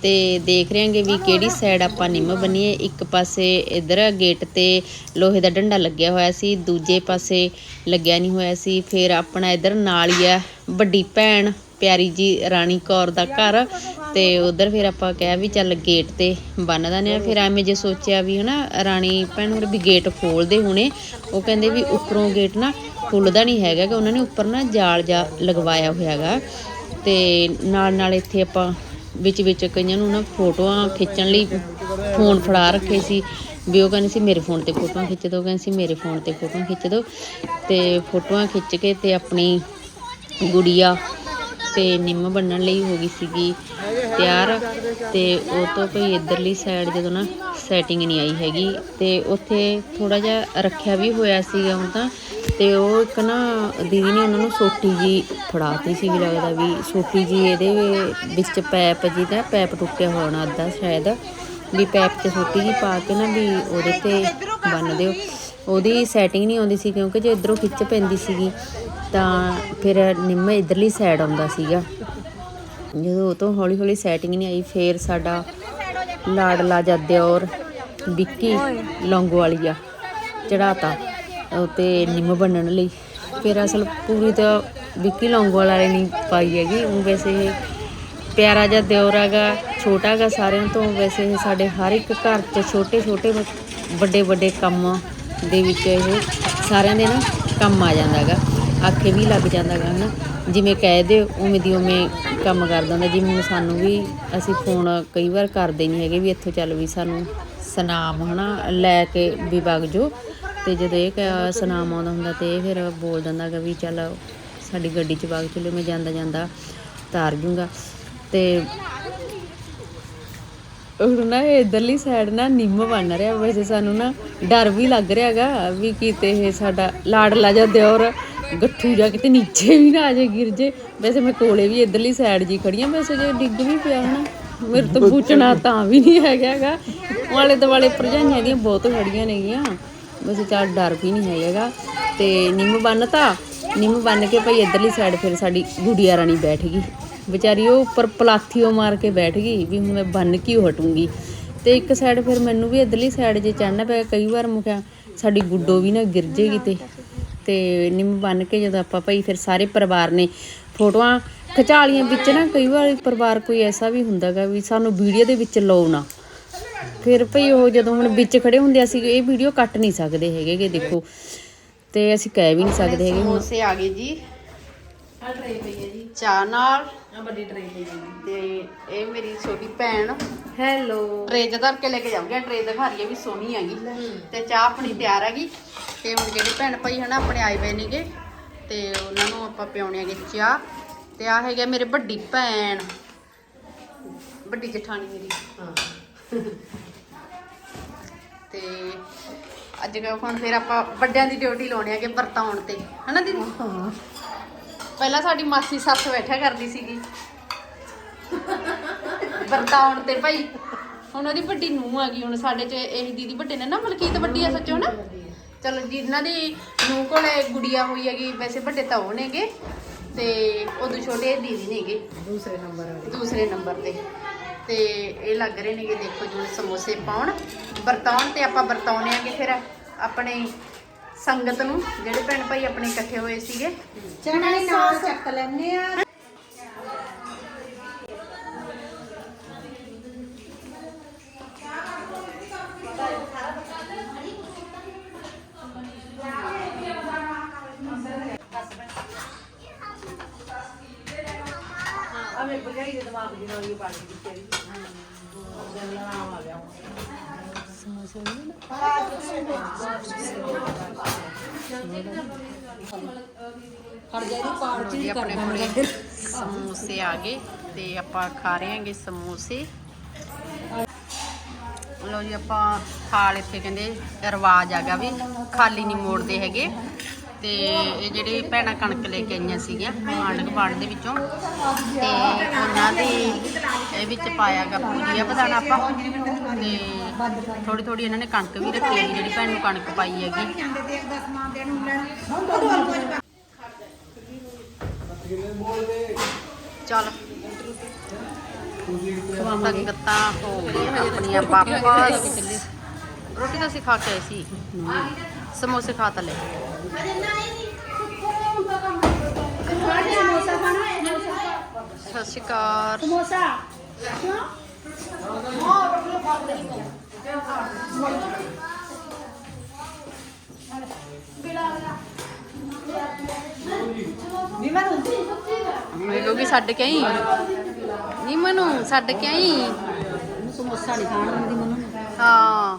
ਤੇ ਦੇਖ ਰਹੇ ਹਾਂਗੇ ਵੀ ਕਿਹੜੀ ਸਾਈਡ ਆਪਾਂ ਨਿੰਮ ਬੰਨੀਏ। ਇੱਕ ਪਾਸੇ ਇਧਰ ਗੇਟ ਤੇ ਲੋਹੇ ਦਾ ਡੰਡਾ ਲੱਗਿਆ ਹੋਇਆ ਸੀ, ਦੂਜੇ ਪਾਸੇ ਲੱਗਿਆ ਨਹੀਂ ਹੋਇਆ ਸੀ। ਫਿਰ ਆਪਣਾ ਇਧਰ ਨਾਲ ਹੀ ਆ ਵੱਡੀ ਭੈਣ, ਪਿਆਰੀ ਜੀ ਰਾਣੀ ਕੌਰ ਦਾ ਘਰ। ਤੇ ਉਧਰ ਫਿਰ ਆਪਾਂ ਕਿਹਾ ਵੀ ਚੱਲ ਗੇਟ ਤੇ ਬੰਨ ਦਿੰਦੇ ਆ ਫਿਰ ਐਵੇਂ ਜੇ ਸੋਚਿਆ ਵੀ ਹਨਾ, ਰਾਣੀ ਭੈਣ ਹੋਰ ਵੀ ਗੇਟ ਖੋਲਦੇ ਹੋਣੇ, ਉਹ ਕਹਿੰਦੇ ਵੀ ਉੱਪਰੋਂ ਗੇਟ ਨਾ ਖੁੱਲਦਾ ਨਹੀਂ ਹੈਗਾ ਕਿ ਉਹਨਾਂ ਨੇ ਉੱਪਰ ਨਾ ਜਾਲ ਜਾ ਲਗਵਾਇਆ ਹੋਇਆਗਾ ਤੇ ਨਾਲ ਨਾਲ ਇੱਥੇ ਆਪਾਂ ਵਿੱਚ ਵਿੱਚ ਕਈਆਂ ਨੂੰ ਨਾ ਫੋਟੋਆਂ ਖਿੱਚਣ ਲਈ ਫੋਨ ਫੜਾ ਰੱਖੇ ਸੀ ਵੀ ਉਹ ਕਹਿੰਦੇ ਸੀ ਮੇਰੇ ਫੋਨ ਤੇ ਫੋਟੋਆਂ ਖਿੱਚ ਦਿਓ ਕਹਿੰਦੇ ਸੀ ਮੇਰੇ ਫੋਨ ਤੇ ਫੋਟੋਆਂ ਖਿੱਚ ਦਿਓ ਤੇ ਫੋਟੋਆਂ ਖਿੱਚ ਕੇ ਤੇ ਆਪਣੀ ਗੁੜੀਆ ਤੇ ਨਿੰਮ ਬੰਨਣ ਲਈ ਹੋ ਗਈ ਸੀਗੀ ਤਿਆਰ ਤੇ ਉਹ ਤੋਂ ਕੋਈ ਇਧਰਲੀ ਸਾਈਡ ਜਦੋਂ ਨਾ ਸੈਟਿੰਗ ਨਹੀਂ ਆਈ ਹੈਗੀ ਤੇ ਉੱਥੇ ਥੋੜਾ ਜਿਹਾ ਰੱਖਿਆ ਵੀ ਹੋਇਆ ਸੀਗਾ ਉਹ ਤਾਂ ਤੇ ਉਹ ਇੱਕ ਨਾ ਦੀਦੀ ਨੇ ਉਹਨਾਂ ਨੂੰ ਸੋਟੀ ਜੀ ਫੜਾਤੀ ਸੀ ਵੀ ਲੱਗਦਾ ਵੀ ਸੋਟੀ ਜੀ ਇਹਦੇ ਵਿੱਚ ਪੈਪ ਜੀ ਦਾ ਪੈਪ ਟੁੱਟਿਆ ਹੋਣਾ ਅੱਧਾ ਸ਼ਾਇਦ, ਵੀ ਪੈਪ 'ਚ ਸੋਟੀ ਜੀ ਪਾ ਕੇ ਨਾ ਵੀ ਉਹਦੇ ਤੇ ਬੰਨ ਦਿਓ। ਉਹਦੀ ਸੈਟਿੰਗ ਨਹੀਂ ਆਉਂਦੀ ਸੀ ਕਿਉਂਕਿ ਜੇ ਇਧਰੋਂ ਖਿੱਚ ਪੈਂਦੀ ਸੀਗੀ ਤਾਂ ਫਿਰ ਨਿੰਮ ਇਧਰਲੀ ਸਾਈਡ ਆਉਂਦਾ ਸੀਗਾ। ਜਦੋਂ ਉਹ ਤੋਂ ਹੌਲੀ ਹੌਲੀ ਸੈਟਿੰਗ ਨਹੀਂ ਆਈ, ਫੇਰ ਸਾਡਾ ਲਾਡਲਾ ਜੱਦਿਆ ਔਰ ਵਿੱਕੀ ਲੌਂਗੋਵਾਲੀਆ ਚੜਾਤਾ ਤੇ ਨਿੰਮ ਬੰਨਣ ਲਈ। ਫਿਰ ਅਸਲ ਪੂਰੀ ਤਾਂ ਵਿੱਕੀ ਲੌਂਗੋਵਾਲ ਵਾਲੇ ਨਹੀਂ ਪਾਈ ਹੈਗੀ। ਉਹ ਵੈਸੇ ਇਹ ਪਿਆਰਾ ਜਿਹਾ ਦਿਓਰ ਹੈਗਾ ਛੋਟਾ ਹੈਗਾ ਸਾਰਿਆਂ ਤੋਂ। ਵੈਸੇ ਇਹ ਸਾਡੇ ਹਰ ਇੱਕ ਘਰ 'ਚ ਛੋਟੇ ਛੋਟੇ ਵੱਡੇ ਵੱਡੇ ਕੰਮ ਦੇ ਵਿੱਚ ਇਹ ਸਾਰਿਆਂ ਦੇ ਨਾ ਕੰਮ ਆ ਜਾਂਦਾ ਹੈਗਾ। ਆਖੇ ਵੀ ਲੱਗ ਜਾਂਦਾ ਹੈਗਾ ਹਨਾ। ਜਿਵੇਂ ਕਹਿ ਦਿਓ, ਉਵੇਂ ਦੀ ਉਵੇਂ ਕੰਮ ਕਰ ਦਿੰਦਾ। ਜਿਵੇਂ ਹੁਣ ਸਾਨੂੰ ਵੀ ਅਸੀਂ ਫੋਨ ਕਈ ਵਾਰ ਕਰਦੇ ਨਹੀਂ ਹੈਗੇ ਵੀ ਇੱਥੋਂ ਚੱਲ ਵੀ ਸਾਨੂੰ ਸਨਾਮ, ਹਨਾ, ਲੈ ਕੇ ਵੀ ਵਗ ਜੋ ਤੇ ਜਦੋਂ ਇਹ ਕ- ਸਨਾਮ ਆਉਂਦਾ ਹੁੰਦਾ ਤੇ ਇਹ ਫਿਰ ਬੋਲ ਦਿੰਦਾ ਹੈਗਾ ਵੀ ਚੱਲ ਸਾਡੀ ਗੱਡੀ 'ਚ ਵਗ ਚਲੋ, ਮੈਂ ਜਾਂਦਾ ਜਾਂਦਾ ਤਾਰ ਜੂੰਗਾ। ਤੇ ਹੁਣ ਨਾ ਇਹ ਇਧਰਲੀ ਸਾਈਡ ਨਾ ਨਿੰਮ ਬਣ ਰਿਹਾ। ਵੈਸੇ ਸਾਨੂੰ ਨਾ ਡਰ ਵੀ ਲੱਗ ਰਿਹਾ ਹੈਗਾ ਵੀ ਕਿਤੇ ਇਹ ਸਾਡਾ ਲਾਡਲਾ ਜਿਹਾ ਦਿਓਰ ਗੱਠੂ ਜਾ ਕਿਤੇ ਨੀਚੇ ਵੀ ਨਾ ਆ ਜਾਏ, ਗਿਰ ਜੇ ਵੈਸੇ ਮੈਂ ਕੋਲੇ ਵੀ ਇਧਰਲੀ ਸਾਈਡ ਜੀ ਖੜੀ ਆ ਵੈਸੇ ਜੇ ਡਿੱਗ ਵੀ ਪਿਆ ਹਨਾ। ਮੇਰੇ ਤੋਂ ਪੁੱਛਣਾ ਤਾਂ ਵੀ ਨਹੀਂ ਹੈਗਾ ਹੈਗਾ। ਵਾਲੇ ਦੁਆਲੇ ਭਰਜਾਈਆਂ ਦੀਆਂ ਬਹੁਤ ਖੜੀਆਂ ਨੇਗੀਆਂ। ਵੈਸੇ ਚੱਲ ਡਰ ਵੀ ਨਹੀਂ ਹੈਗਾ ਤੇ ਨਿੰਮ ਬੰਨਤਾ। ਨਿੰਮ ਬੰਨ ਕੇ ਭਾਈ ਇਧਰਲੀ ਸਾਈਡ ਫਿਰ ਸਾਡੀ ਗੁੜੀਆ ਰਾਣੀ ਬੈਠ ਗਈ। ਵਿਚਾਰੀ ਉਹ ਉੱਪਰ ਪਲਾਥੀਓ ਮਾਰ ਕੇ ਬੈਠ ਗਈ ਵੀ ਮੈਂ ਬੰਨ ਕੇ ਹਟੂੰਗੀ। ਤੇ ਇੱਕ ਸਾਈਡ ਫਿਰ ਮੈਨੂੰ ਵੀ ਇਧਰਲੀ ਸਾਈਡ ਜੇ ਚੜਨਾ ਪਿਆ, ਕਈ ਵਾਰ ਮੁਖਿਆ ਸਾਡੀ ਗੁੱਡੋ ਵੀ ਨਾ ਗਿਰ ਜੇਗੀ ਤੇ। ਤੇ ਨਿੰਮ ਬੰਨ ਕੇ ਜਦੋਂ ਆਪਾਂ ਭਾਈ ਫਿਰ ਸਾਰੇ ਪਰਿਵਾਰ ਨੇ ਫੋਟੋਆਂ ਖਿਚਾਲੀਆਂ ਵਿੱਚ ਨਾ ਕਈ ਵਾਰ ਪਰਿਵਾਰ ਕੋਈ ਐਸਾ ਵੀ ਹੁੰਦਾਗਾ ਵੀ ਸਾਨੂੰ ਵੀਡੀਓ ਦੇ ਵਿੱਚ ਲਓ ਨਾ। ਫਿਰ ਭਈ ਉਹ ਜਦੋਂ ਹੁਣ ਵਿੱਚ ਖੜੇ ਹੁੰਦੇ ਅਸੀਂ ਇਹ ਵੀਡੀਓ ਕੱਟ ਨਹੀਂ ਸਕਦੇ ਹੈਗੇ ਕਿ ਦੇਖੋ। ਤੇ ਅਸੀਂ ਕਹਿ ਵੀ ਨਹੀਂ ਸਕਦੇ ਹੈਗੇ। ਸਮੋਸੇ ਆ ਗਏ ਜੀ। ਆ ਟਰੇ ਪਈ ਹੈ ਜੀ ਚਾਹ ਨਾਲ। ਆ ਵੱਡੀ ਟਰੇ ਪਈ ਹੈ ਤੇ ਇਹ ਮੇਰੀ ਛੋਟੀ ਭੈਣ ਹੈਲੋ। ਟਰੇ ਚ ਧਰ ਕੇ ਲੈ ਕੇ ਜਾਊਂਗੀ ਟਰੇ ਦਿਖਾ ਰਹੀ ਹੈ ਵੀ ਸੋਹਣੀ ਹੈਗੀ। ਤੇ ਚਾਹ ਆਪਣੀ ਤਿਆਰ ਹੈਗੀ। ਤੇ ਹੁਣ ਜਿਹੜੇ ਭੈਣ ਭਾਈ ਹਨਾ ਆਪਣੇ ਆਏ ਪਏ ਨੇਗੇ ਤੇ ਉਹਨਾਂ ਨੂੰ ਆਪਾਂ ਪਿਉਣੇ ਹੈਗੇ ਚਾਹ। ਤੇ ਆ ਹੈਗਾ ਮੇਰੇ ਵੱਡੀ ਭੈਣ। ਵੱਡੀ ਜਠਾਣੀ ਮੇਰੀ। ਹਾਂ। ਤੇ ਅੱਜ ਕੱਲ੍ਹ ਹੁਣ ਫਿਰ ਆਪਾਂ ਵੱਡਿਆਂ ਦੀ ਡਿਊਟੀ ਲਾਉਣੀ ਹੈਗੇ ਵਰਤਾਉਣ ਤੇ। ਹਨਾ ਦੀਦੀ? ਹਾਂ। ਪਹਿਲਾਂ ਸਾਡੀ ਮਾਸੀ ਸੱਸ ਬੈਠਿਆ ਕਰਦੀ ਸੀਗੀ। ਵਰਤਾਉਣ ਤੇ ਭਾਈ। ਹੁਣ ਉਹਦੀ ਵੱਡੀ ਨੂੰਹ ਆ ਗਈ ਹੁਣ ਸਾਡੇ ਚ ਇਹ ਦੀਦੀ ਵੱਡੇ ਨੇ ਨਾ ਮਲਕੀਤ ਵੱਡੀ ਆ ਸੱਚੋ ਨਾ? ਚਲੋ ਜਿਨ੍ਹਾਂ ਦੀ ਨੂੰਹ ਕੋਲੇ ਗੁੜੀਆ ਹੋਈ ਹੈਗੀ ਵੈਸੇ ਵੱਡੇ ਤਾਂ ਉਹ ਨੇਗੇ ਤੇ ਉਦੋਂ ਛੋਟੇ ਦੀਦੀ ਨੇਗੇ। ਦੂਸਰੇ ਨੰਬਰ ਵਾਲੀ। ਦੂਸਰੇ ਨੰਬਰ ਤੇ। ਤੇ ਇਹ ਲੱਗ ਰਹੇ ਨੇਗੇ ਦੇਖੋ ਜਿਵੇਂ ਸਮੋਸੇ ਪਾਉਣ। ਵਰਤਾਉਣ ਤੇ ਆਪਾਂ ਵਰਤਾਉਣੇ ਆਂਗੇ ਫਿਰ ਆਪਣੇ ਸੰਗਤ ਨੂੰ ਜਿਹੜੇ ਭੈਣ ਭਾਈ ਆਪਣੇ ਇਕੱਠੇ ਹੋਏ ਸੀਗੇ। ਚਣਾ ਨਾਲ ਚੱਕ ਲੈਣੇ ਆ। ਮੇਰੇ ਬਗਾਈ ਦੇ ਦਿਮਾਗ ਦੀ ਨਾਲ ਇਹ ਪਾਣੀ ਦਿੱਤੇ ਵੀ ਜੰਗਲਾ ਆ ਗਿਆ ਹਰ ਜਾਈ ਦੀ ਪਾਰਟੀ ਜੀ ਆਪਣੇ ਸਮੋਸੇ ਆ ਗਏ ਤੇ ਆਪਾਂ ਖਾ ਰਹੇ ਹਾਂਗੇ ਸਮੋਸੇ। ਲੋ ਜੀ, ਆਪਾਂ ਥਾਲ ਇੱਥੇ ਕਹਿੰਦੇ ਰਿਵਾਜ ਆਗਾ ਵੀ ਖਾਲੀ ਨਹੀਂ ਮੋੜਦੇ ਹੈਗੇ। ਤੇ ਇਹ ਜਿਹੜੇ ਭੈਣਾਂ ਕਣਕ ਲੈ ਕੇ ਆਈਆਂ ਸੀਗੀਆਂ, ਆਂਢ ਗੁਆਂਢ ਦੇ ਵਿੱਚੋਂ, ਤੇ ਉਹਨਾਂ ਦੇ ਇਹ ਵਿੱਚ ਪਾਇਆਗਾ ਪੂਜੀਆ ਬਦਾਨਾ ਆਪਾਂ ਤੇ ਥੋੜੀ ਥੋੜੀ ਇਹਨਾਂ ਨੇ ਕਣਕ ਵੀ ਰੱਖੀ ਹੈਗੀ ਜਿਹੜੀ ਭੈਣ ਨੂੰ ਕਣਕ ਪਾਈ ਹੈਗੀ। ਚੱਲ। ਸੰਗਤਾਂ ਹੋ ਗਈਆਂ ਆਪਣੀਆਂ ਵਾਪਸ। ਰੋਟੀ ਤਾਂ ਸਿਖਾ ਕੇ ਆਏ ਸੀ। ਸਮੋਸੇ ਖਾ ਤਾਂ ਲੈ। ਸਤਿ ਸ਼੍ਰੀ ਅਕਾਲ। ਮਿਲੋਗੀ ਛੱਡ ਕੇ ਆਈ? ਨਹੀਂ ਮਨੂੰ ਛੱਡ ਕੇ ਆਈ? ਸਮੋਸਾ ਨਹੀਂ ਖਾਣ ਮੈਨੂੰ। ਹਾਂ।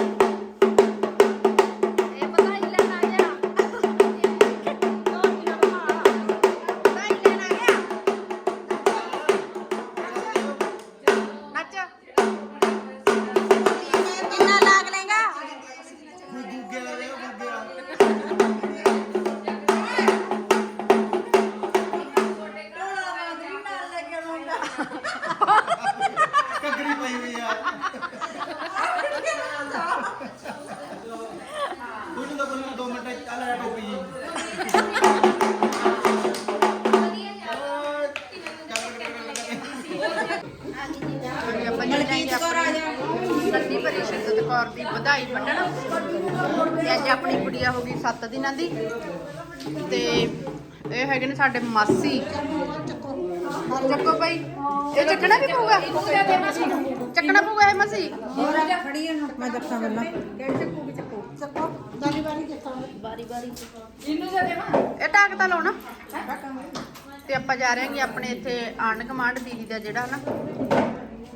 ਹੋ ਗਈ 7 ਦਿਨਾਂ ਦੀ। ਤੇ ਇਹ ਹੈਗੇ ਨੇ ਸਾਡੇ ਮਾਸੀ। ਚੱਕੋ ਭਾਈ। ਇਹ ਚੱਕਣਾ ਵੀ ਪਊਗਾ? ਚੱਕਣਾ ਪਊਗਾ ਇਹ ਮਾਸੀ? ਮੈਂ ਦੱਸਾਂ ਗੱਲਾਂ ਕਿਹੜੇ ਚੱਕੂ ਵੀ ਚੱਕੂ ਚੱਕੋ ਦਾਦੀ ਵਾਰੀ ਚੱਕੋ ਬਾਰੀ ਬਾਰੀ ਇਹ ਟਾਕ ਤਾਂ ਲਾਉਣਾ ਤੇ ਆਪਾਂ ਜਾ ਰਹੇ ਹਾਂਗੇ ਆਪਣੇ ਇੱਥੇ ਆਂਢ ਕਮਾਂਡ ਦੀਦੀ ਦਾ ਜਿਹੜਾ ਨਾ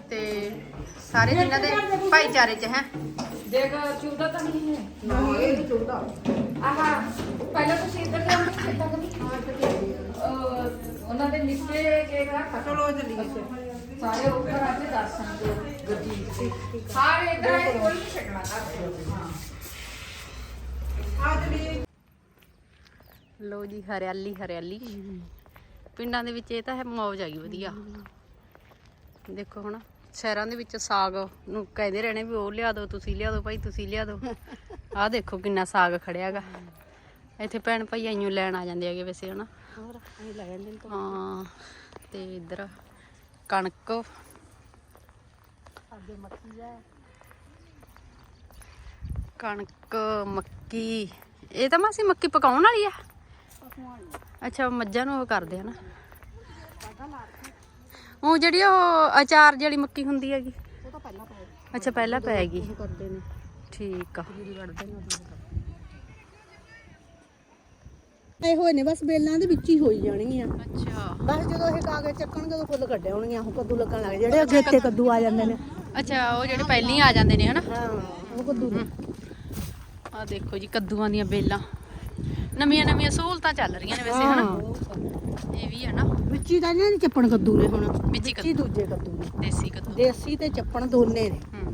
ਤੇ ਸਾਰੇ ਜਿਨ੍ਹਾਂ ਦੇ ਭਾਈਚਾਰੇ 'ਚ ਹੈ। ਦੇਖ ਚੁੰਦਾ ਤਾਂ ਨਹੀਂ ਹੈ। ਨਾ ਇਹ ਨਹੀਂ ਚੁੰਦਾ ਆਹਾ ਪਹਿਲਾਂ ਤੁਸੀਂ ਇੱਧਰ ਜਾਂਦੇ ਖੇਤਾਂ ਕਦੀ ਉਹਨਾਂ ਦੇ ਨਿੱਕੇ ਕੇ ਘਰ ਚਲੋ ਚੱਲੀਏ ਸਾਰੇ ਉੱਪਰ ਆ ਕੇ ਦਰਸ਼ਨ ਦਿਓ ਗੱਡੀ ਸਾਰੇ ਇੱਧਰ ਆਏ ਕੋਈ ਨਹੀਂ ਛੱਡਣਾ ਘਰ ਹਾਂ। ਆ ਚੱਲੀਏ ਲੋ ਜੀ ਹਰਿਆਲੀ ਹਰਿਆਲੀ। ਪਿੰਡਾਂ ਦੇ ਵਿੱਚ ਇਹ ਤਾਂ ਹੈ ਮੌਜ ਆ ਗਈ ਵਧੀਆ। ਦੇਖੋ ਹੁਣ। ਸ਼ਹਿਰਾਂ ਦੇ ਵਿੱਚ ਸਾਗ ਨੂੰ ਕਹਿੰਦੇ ਰਹਿਣੇ ਵੀ ਉਹ ਲਿਆ ਦਿਓ ਤੁਸੀਂ ਲਿਆ ਦਿਓ ਭਾਈ ਤੁਸੀਂ ਲਿਆ ਦਿਓ। *laughs* ਆਹ ਦੇਖੋ ਕਿੰਨਾ ਸਾਗ ਖੜਿਆਗਾ ਇੱਥੇ ਭੈਣ ਭਾਈ ਆਈਓ ਲੈਣ ਆ ਜਾਂਦੇ ਹੈਗੇ ਵੈਸੇ ਹਨਾ। ਹੋਰ ਅਸੀਂ ਲੈ ਜਾਂਦੇ ਨੇ ਹਾਂ ਤੇ ਇੱਧਰ ਕਣਕ। ਅੱਗੇ ਮੱਕੀ ਆ ਕਣਕ ਮੱਕੀ। ਇਹ ਤਾਂ ਮਾਸੀ ਮੱਕੀ ਪਕਾਉਣ ਵਾਲੀ ਆ? ਅੱਛਾ ਮੱਝਾਂ ਨੂੰ ਉਹ ਕਰਦੇ ਆ ਨਾ। ਉਹ ਜਿਹੜੀ ਉਹ ਅਚਾਰ ਜਿਹੜੀ ਮੱਕੀ ਹੁੰਦੀ ਹੈਗੀ। ਉਹ ਤਾਂ ਪਹਿਲਾਂ ਪਾਏ ਅੱਛਾ ਪਹਿਲਾਂ ਕਰਦੇ ਨੇ। ਠੀਕ ਆ। ਜੀਰੀ ਵੜਦੇ ਨੇ ਇਹ ਹੋਏ ਨੇ ਬਸ ਬੇਲਾਂ ਦੇ ਵਿੱਚ ਹੀ ਹੋਈ ਜਾਣਗੀਆਂ। ਅੱਛਾ। ਬਸ ਜਦੋਂ ਇਹ ਕਾਗਜ਼ ਚੱਕਣਗੇ ਉਦੋਂ ਫੁੱਲ ਕੱਢੇ ਹੋਣਗੀਆਂ ਉਹ ਕੱਦੂ ਲੱਗਣ ਲੱਗ ਜਿਹੜੇ ਅੱਗੇ ਤੇ ਕੱਦੂ ਆ ਜਾਂਦੇ ਨੇ। ਅੱਛਾ ਉਹ ਜਿਹੜੇ ਪਹਿਲਾਂ ਹੀ ਆ ਜਾਂਦੇ ਨੇ ਹਨਾ? ਹਾਂ ਉਹ ਕੱਦੂ ਆ ਦੇਖੋ ਜੀ ਕੱਦੂਆਂ ਦੀਆਂ ਬੇਲਾਂ। ਨਵੀਆਂ ਨਵੀਆਂ ਸਹੂਲਤਾਂ ਚੱਲ ਰਹੀਆਂ ਨੇ ਵੈਸੇ ਹਨਾ? ਇਹ ਵੀ ਹੈ ਨਾ। ਵਿੱਚ ਹੀ ਤਾਂ ਇਹਨਾਂ ਨੇ ਚੱਪਣ ਕੱਦੂ ਨੇ ਹੁਣ। ਵਿੱਚ ਦੂਜੇ ਕੱਦੂ ਨੇ ਦੇਸੀ ਕੱਦੂ। ਦੇਸੀ ਤੇ ਚੱਪਣ ਦੋਨੇ ਨੇ। ਹੂੰ।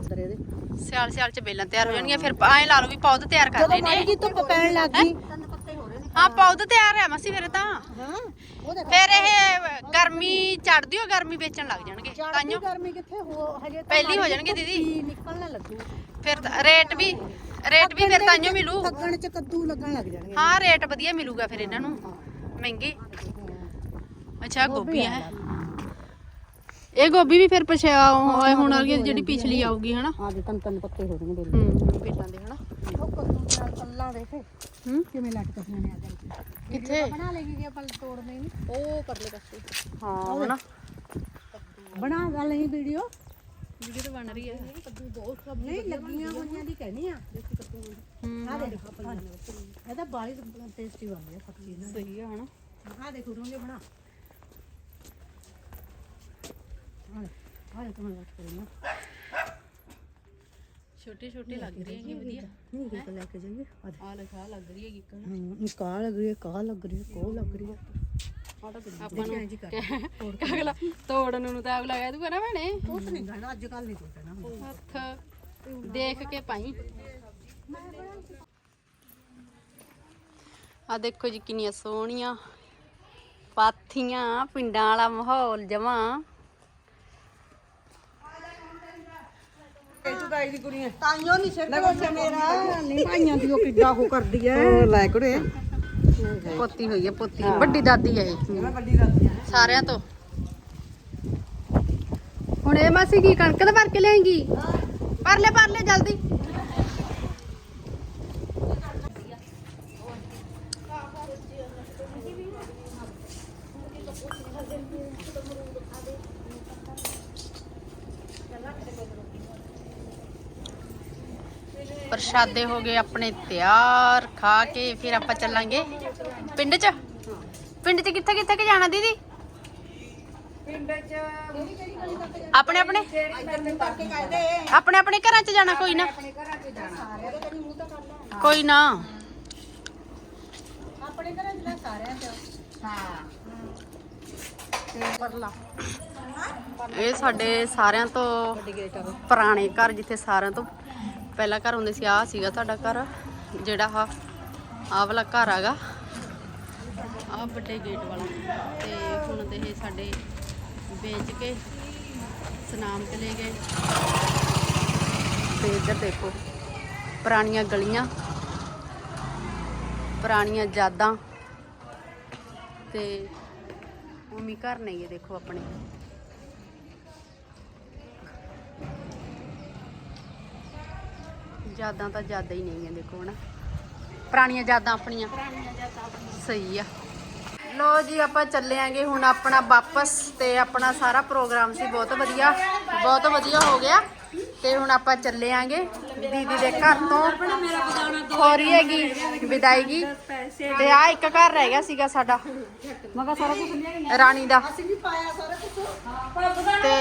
ਅੰਦਰ ਇਹਦੇ। ਸਿਆਲ ਸਿਆਲ ਚ ਬੇਲਾਂ ਤਿਆਰ ਹੋ ਜਾਣਗੀਆਂ ਫਿਰ ਐਂ ਲਾ ਲਓ ਵੀ ਪੌਦ ਤਿਆਰ ਕਰ ਜਦੋਂ ਮਾੜੀ ਨੇ। ਜੀ ਧੁੱਪ ਪੈਣ ਲੱਗ ਗਈ। ਹਾਂ ਪੌਦ ਤਿਆਰ ਹੈ ਮਸੀ ਫਿਰ ਤਾਂ। ਹਾਂ ਫਿਰ ਇਹ ਗਰਮੀ ਚੜਦੀ ਹੋ ਗਰਮੀ ਵੇਚਣ ਲੱਗ ਜਾਣਗੇ। ਤਾਂਿਓ ਗਰਮੀ ਕਿੱਥੇ ਹੋ ਹਜੇ ਤਾਂ ਪਹਿਲੀ ਹੋ ਜਾਣਗੇ ਦੀਦੀ। ਹੀ ਨਿਕਲਣ ਲੱਗੂ। ਫਿਰ ਤਾਂ ਰੇਟ ਵੀ ਰੇਟ ਵੀ ਫਿਰ ਤਾਂਿਓ ਮਿਲੂ। ਲੱਗਣ ਚ ਕੱਦੂ ਲੱਗਣ ਲੱਗ ਜਾਣਗੇ। ਹਾਂ ਰੇਟ ਵਧੀਆ ਮਿਲੂਗਾ ਫਿਰ ਇਹਨਾਂ ਨੂੰ। ਮਹਿੰਗੇ। ਅੱਛਾ ਗੋਭੀ ਹੈ। ਇਹ ਗੋਭੀ ਵੀ ਫਿਰ ਪਛਾ ਹੁਣ ਵਾਲੀ ਜਿਹੜੀ ਪਿਛਲੀ ਆਊਗੀ ਹਨਾ? ਆ ਦੇ ਤਨ ਤਨ ਪੱਤੇ ਹੋ ਜਾਣਗੇ। ਹੂੰ ਹੂੰ ਬੇਲਾਂ ਦੇ ਹਨਾ? ਪੱਲਾ ਦੇਖੇ। ਹੂੰ? ਕਿਵੇਂ ਲਟਕਦੀਆਂ ਨੇ ਆ ਜਾ ਕਿੱਥੇ? ਬਣਾ ਲੇਗੀ ਜੇ ਪਲ ਤੋੜਦੇ ਨੇ ਉਹ ਪਰਲੇ ਪਾਸੇ। ਹਾਂ ਹਨਾ ਬਣਾ। ਗੱਲ ਨਹੀਂ ਵੀਡੀਓ। ਵੀਡੀਓ ਤਾਂ ਬਣ ਰਹੀ ਹੈ। ਕੱਦੂ ਬਹੁਤ ਨਹੀਂ ਲੱਗੀਆਂ ਹੋਈਆਂ ਦੀ ਕਹਿਣੀ ਆ। ਦੇਖੀ ਕੱਦੂ। ਹੂੰ। ਆ ਦੇ ਇਹ ਤਾਂ ਬਾਲੀ ਟੇਸਟੀ ਬਣਦੀ ਆ ਸਬਜ਼ੀ ਨਾਲ ਸਹੀ ਆ ਹਨਾ? ਆ ਦੇਖੋ ਰੋਂਗੇ ਬਣਾ। ਆ ਦੇਖੋ ਮੈਂ ਲੱਟ ਕਰੀ ਨਾ ਛੋਟੇ ਛੋਟੇ ਲੱਗ ਰਹੇ ਹੈਗੇ ਵਧੀਆ ਨਹੀਂ ਕਿ ਲੈ ਕੇ ਜਾਈਏ। ਆ ਦੇ ਆ ਲਖਾ ਲੱਗ ਰਹੀ ਹੈਗੀ ਕਣ ਹਾਂ ਕਾ ਲੱਗ ਰਹੀ ਹੈ ਕਾ ਲੱਗ ਰਹੀ ਹੈ ਕੋ ਲੱਗ ਰਹੀ ਹੈ। ਆਪਾਂ ਨੂੰ ਜੀ ਕਰ। ਅਗਲਾ ਤੋੜਨ ਨੂੰ ਤਾਂ ਅਗਲਾ ਕਹਿ ਦੂਗਾ ਨਾ ਭੈਣੇ। ਕੁਛ ਨਹੀਂ ਕਹਿਣਾ ਅੱਜ ਕੱਲ ਨਹੀਂ ਕੋਈ ਕਹਿਣਾ ਹੁਣ। ਹੱਥ ਦੇਖ ਕੇ ਪਾਈ ਆ ਦੇਖੋ ਜੀ ਕਿੰਨੀਆਂ ਸੋਹਣੀਆਂ ਪਾਥੀਆਂ ਪਿੰਡਾਂ ਵਾਲਾ ਮਾਹੌਲ ਜਮਾ। ਤਾਈਓ ਨਹੀਂ ਸਿਰ ਤੇ ਮੇਰਾ। ਨਹੀਂ ਭਾਈਆਂ ਦੀ ਉਹ ਕਿੱਡਾ ਉਹ ਕਰਦੀ ਐ। ਲੈ ਕੁੜੇ। ਪੋਤੀ ਹੋਈ ਹੈ ਪੋਤੀ। ਵੱਡੀ ਦਾਦੀ ਹੈ ਇਹ। ਵੱਡੀ ਕਰਦੀ ਐ। ਸਾਰਿਆਂ ਤੋਂ। ਹੁਣ ਇਹ ਮਾਸੀ ਕੀ ਕਣਕ ਦਾ ਭਰ ਕੇ ਲਿਆਏਗੀ? ਭਰ ਲੈ ਭਰ ਲੈ ਜਲਦੀ। ਪ੍ਰਸ਼ਾਦੇ ਹੋ ਗਏ ਆਪਣੇ ਤਿਆਰ ਖਾ ਕੇ ਫਿਰ ਆਪਾਂ ਚੱਲਾਂਗੇ। ਪਿੰਡ 'ਚ? ਪਿੰਡ 'ਚ ਕਿੱਥੇ ਕਿੱਥੇ ਕਿ ਜਾਣਾ ਦੀਦੀ? ਪਿੰਡ ਚ ਆਪਣੇ ਆਪਣੇ? ਆਪਣੇ ਆਪਣੇ ਘਰਾਂ 'ਚ ਜਾਣਾ ਕੋਈ ਨਾ। ਕੋਈ ਨਾ। ਆਪਣੇ ਘਰਾਂ ਚ ਸਾਰਿਆਂ ਚ। ਹਾਂ ਇਹ ਸਾਡੇ ਸਾਰਿਆਂ ਤੋਂ ਪੁਰਾਣੇ ਘਰ ਜਿੱਥੇ ਸਾਰਿਆਂ ਤੋਂ ਪਹਿਲਾ ਘਰ ਹੁੰਦੇ ਸੀ, ਆਹ ਸੀਗਾ ਤੁਹਾਡਾ ਘਰ, ਜਿਹੜਾ ਆ ਆਹ ਵਾਲਾ ਘਰ ਹੈਗਾ। ਆਹ ਵੱਡੇ ਗੇਟ ਵਾਲਾ। ਤੇ ਹੁਣ ਤੇ ਇਹ ਸਾਡੇ ਵੇਚ ਕੇ, ਸਨਾਮ ਚਲੇ ਗਏ। ਤੇ ਇੱਧਰ ਦੇਖੋ, ਪੁਰਾਣੀਆਂ ਗਲੀਆਂ, ਪੁਰਾਣੀਆਂ ਯਾਦਾਂ। ਤੇ ਉਮੀ ਘਰ ਨਹੀਂ ਇਹ ਦੇਖੋ ਆਪਣੇ। ਯਾਦਾਂ ਤਾਂ ਯਾਦਾਂ ਹੀ ਨਹੀਂ ਆ ਦੇਖੋ ਹਨਾ। ਪੁਰਾਣੀਆਂ ਯਾਦਾਂ ਆਪਣੀਆਂ। ਸਹੀ ਆ। ਲੋ ਜੀ ਆਪਾਂ ਚੱਲੇ ਆਂਗੇ ਹੁਣ ਆਪਣਾ ਵਾਪਸ ਤੇ ਆਪਣਾ ਸਾਰਾ ਪ੍ਰੋਗਰਾਮ ਸੀ ਬਹੁਤ ਵਧੀਆ ਬਹੁਤ ਵਧੀਆ ਹੋ ਗਿਆ। ਤੇ ਹੁਣ ਆਪਾਂ ਚੱਲੇ ਆਂਗੇ। ਦੀਦੀ ਦੇ ਘਰ ਤੋਂ। ਹੋ ਰਹੀ ਹੈਗੀ ਵਿਦਾਇਗੀ ਤੇ ਆ ਇੱਕ ਘਰ ਰਹਿ ਗਿਆ ਸੀਗਾ ਸਾਡਾ। ਮਗਾ ਸਾਰਾ ਕੁਝ ਲਿਆ ਰਾਣੀ ਦਾ। ਅਸੀਂ ਵੀ ਪਾਇਆ ਸਾਰਾ ਕੁਝ ਤੇ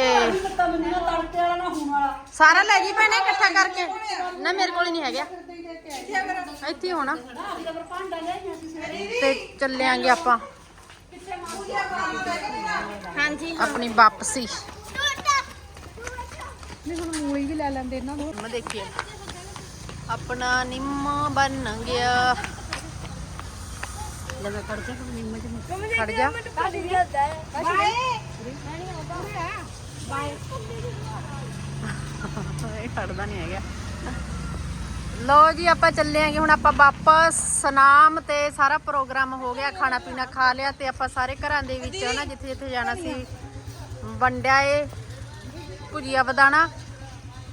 ਸਾਰਾ ਲੈ ਜੀ ਭੈਣੇ ਇਕੱਠਾ ਕਰਕੇ। ਨਾ ਮੇਰੇ ਕੋਲ ਨਹੀਂ ਹੈਗਾ। ਇੱਥੇ ਹੋਣਾ। ਤੇ ਚੱਲਿਆਂਗੇ ਆਪਾਂ। ਹਾਂਜੀ ਆਪਣੀ ਵਾਪਸੀ। ਨਹੀਂ ਹੁਣ ਮੂਲੀ ਵੀ ਲੈ ਲੈਂਦੇ ਇਹਨਾਂ ਨੂੰ। ਮੈਂ ਦੇਖੀਏ ਆਪਣਾ ਨਿੰਮ ਬਣ ਗਿਆ। ਲੈ ਮੈਂ ਖੜ ਜਾ ਨਿੰਮ ਚ ਖੜ ਜਾ। ਇਹ ਖੜਦਾ ਨਹੀਂ ਹੈਗਾ। ਲੋ ਜੀ ਆਪਾਂ ਚੱਲੇ ਆਂਗੇ ਹੁਣ ਆਪਾਂ ਵਾਪਸ ਸਨਾਮ ਤੇ ਸਾਰਾ ਪ੍ਰੋਗਰਾਮ ਹੋ ਗਿਆ। ਖਾਣਾ ਪੀਣਾ ਖਾ ਲਿਆ ਤੇ ਆਪਾਂ ਸਾਰੇ ਘਰਾਂ ਦੇ ਵਿੱਚ ਨਾ ਜਿੱਥੇ ਜਿੱਥੇ ਜਾਣਾ ਸੀ ਵੰਡਿਆ ਏ। ਭੁਜੀਆ ਵਧਾਣਾ।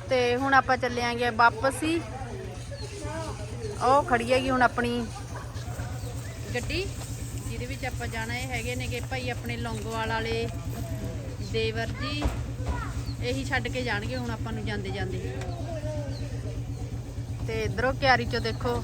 ਤੇ ਹੁਣ ਆਪਾਂ ਚੱਲਿਆਂਗੇ ਵਾਪਸ। ਹੀ ਉਹ ਖੜੀ ਹੈਗੀ ਹੁਣ ਆਪਣੀ ਗੱਡੀ, ਜਿਹਦੇ ਵਿੱਚ ਆਪਾਂ ਜਾਣਾ, ਇਹ ਹੈਗੇ ਨੇਗੇ ਭਾਈ ਆਪਣੇ ਲੌਂਗੋਵਾਲ ਵਾਲੇ ਦੇਵਰ ਜੀ। ਇਹੀ ਛੱਡ ਕੇ ਜਾਣਗੇ, ਹੁਣ ਆਪਾਂ ਨੂੰ ਜਾਂਦੇ ਜਾਂਦੇ ਤੇ ਇਧਰੋਂ ਕਿਆਰੀ ਚੋਂ ਦੇਖੋ।